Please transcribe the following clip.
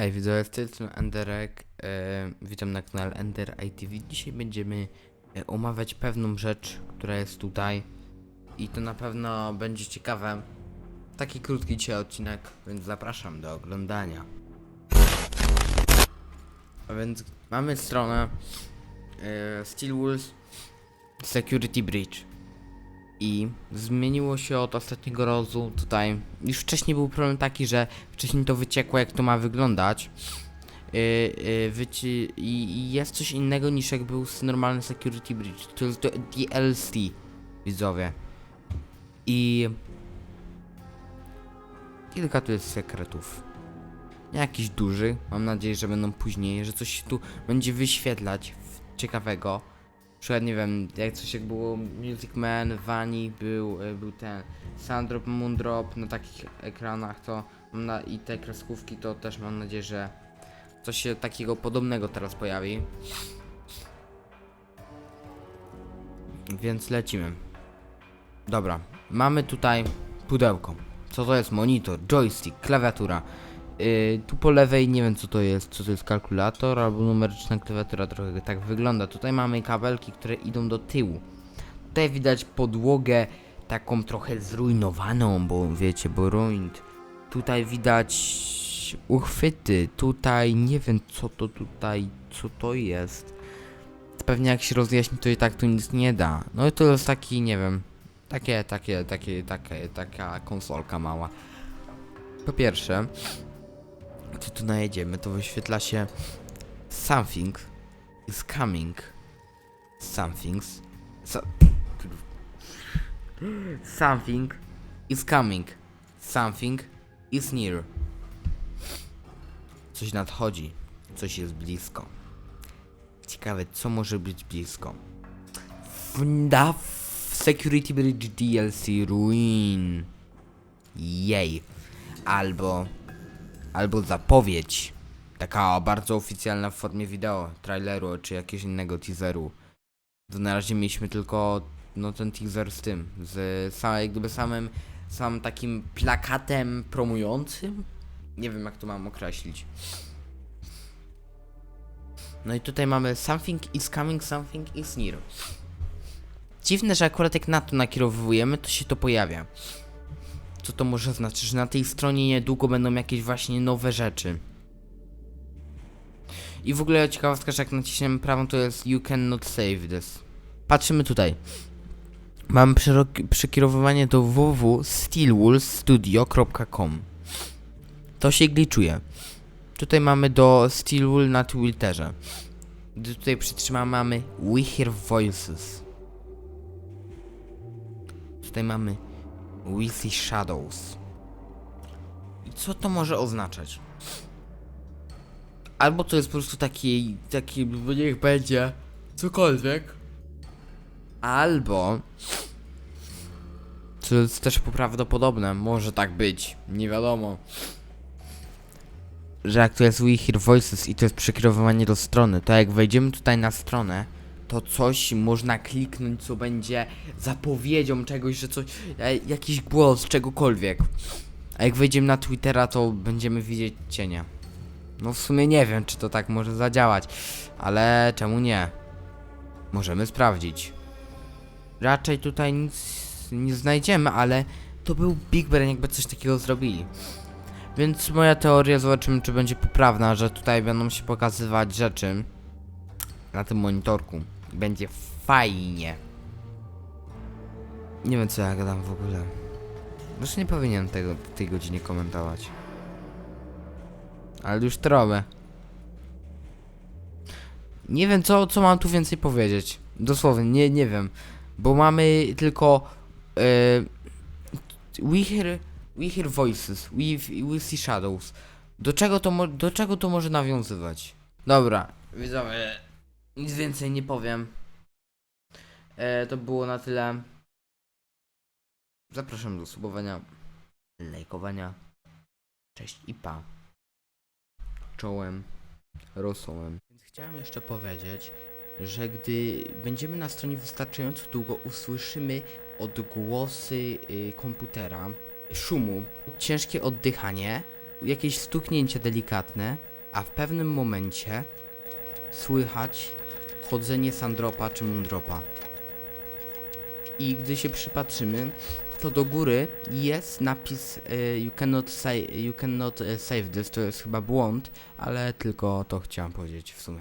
Hej widzowie, z Enderek, e, witam na kanale Ender ITV. Dzisiaj będziemy e, omawiać pewną rzecz, która jest tutaj i to na pewno będzie ciekawe. Taki krótki dzisiaj odcinek, więc zapraszam do oglądania. A więc mamy stronę e, Steel Wheels Security Bridge i zmieniło się od ostatniego razu tutaj. Już wcześniej był problem taki, że wcześniej to wyciekło jak to ma wyglądać. Yy, yy, i, jest coś innego niż jak był normalny Security Bridge. To jest do- DLC, widzowie. I kilka tu jest sekretów. Nie jakiś duży, mam nadzieję, że będą później, że coś się tu będzie wyświetlać ciekawego. Przykład, nie wiem, jak coś jak było Music Man, Vani, był, y, był ten Sandrop, Moondrop na takich ekranach, to na, i te kreskówki, to też mam nadzieję, że coś się takiego podobnego teraz pojawi. Więc lecimy. Dobra, mamy tutaj pudełko. Co to jest? Monitor, joystick, klawiatura. Yy, tu po lewej nie wiem co to jest, co to jest kalkulator albo numeryczna klawiatura, trochę tak wygląda. Tutaj mamy kabelki, które idą do tyłu. Tutaj widać podłogę taką trochę zrujnowaną, bo wiecie, bo ruined. Tutaj widać uchwyty, tutaj nie wiem co to tutaj, co to jest. Pewnie jak się rozjaśni to i tak tu nic nie da. No i to jest taki, nie wiem, takie, takie, takie, takie, taka konsolka mała. Po pierwsze, gdy tu najedziemy, to wyświetla się Something is coming. Something's. So, something is coming. Something is near. Coś nadchodzi. Coś jest blisko. Ciekawe, co może być blisko. FNAF Security Bridge DLC Ruin. Jej. Albo albo zapowiedź. Taka bardzo oficjalna w formie wideo, traileru czy jakiegoś innego teaseru. To na razie mieliśmy tylko no ten teaser z tym, z sam, jak gdyby samym, samym takim plakatem promującym. Nie wiem jak to mam określić. No i tutaj mamy something is coming, something is near. Dziwne, że akurat jak na to nakierowujemy, to się to pojawia. Co to może znaczyć? Że na tej stronie niedługo będą jakieś właśnie nowe rzeczy. I w ogóle ciekawostka, że jak naciśniemy prawą, to jest You cannot save this. Patrzymy tutaj. Przerok- przekierowywanie do www.steelwoolstudio.com To się glitchuje. Tutaj mamy do Steelwool na Twitterze. Gdy tutaj przytrzymamy, mamy We Hear Voices. Tutaj mamy See shadows. Co to może oznaczać? Albo to jest po prostu taki, taki, niech będzie cokolwiek. Albo co jest też prawdopodobne, może tak być, nie wiadomo. Że jak to jest We Hear Voices i to jest przekierowywanie do strony, to jak wejdziemy tutaj na stronę, to coś można kliknąć, co będzie zapowiedzią czegoś, że coś, e, jakiś głos, czegokolwiek. A jak wejdziemy na Twittera, to będziemy widzieć cienia. No w sumie nie wiem, czy to tak może zadziałać, ale czemu nie? Możemy sprawdzić. Raczej tutaj nic nie znajdziemy, ale to był Big Brain, jakby coś takiego zrobili. Więc moja teoria, zobaczymy, czy będzie poprawna, że tutaj będą się pokazywać rzeczy na tym monitorku. Będzie fajnie. Nie wiem co ja gadam w ogóle. Zresztą nie powinienem tego tej godzinie komentować. Ale już to robię. Nie wiem co, co mam tu więcej powiedzieć. Dosłownie, nie, nie wiem. Bo mamy tylko e, we hear, we hear voices, we, we see shadows. Do czego to, do czego to może nawiązywać? Dobra, widzowie, nic więcej nie powiem. E, to było na tyle. Zapraszam do subowania, lajkowania. Cześć i pa. Czołem, rosołem. Więc chciałem jeszcze powiedzieć, że gdy będziemy na stronie wystarczająco długo, usłyszymy odgłosy y, komputera, szumu, ciężkie oddychanie, jakieś stuknięcie delikatne a w pewnym momencie słychać chodzenie Sandropa czy Moondropa. I gdy się przypatrzymy, to do góry jest napis y, you cannot, say, you cannot y, save this, to jest chyba błąd, ale tylko to chciałem powiedzieć w sumie.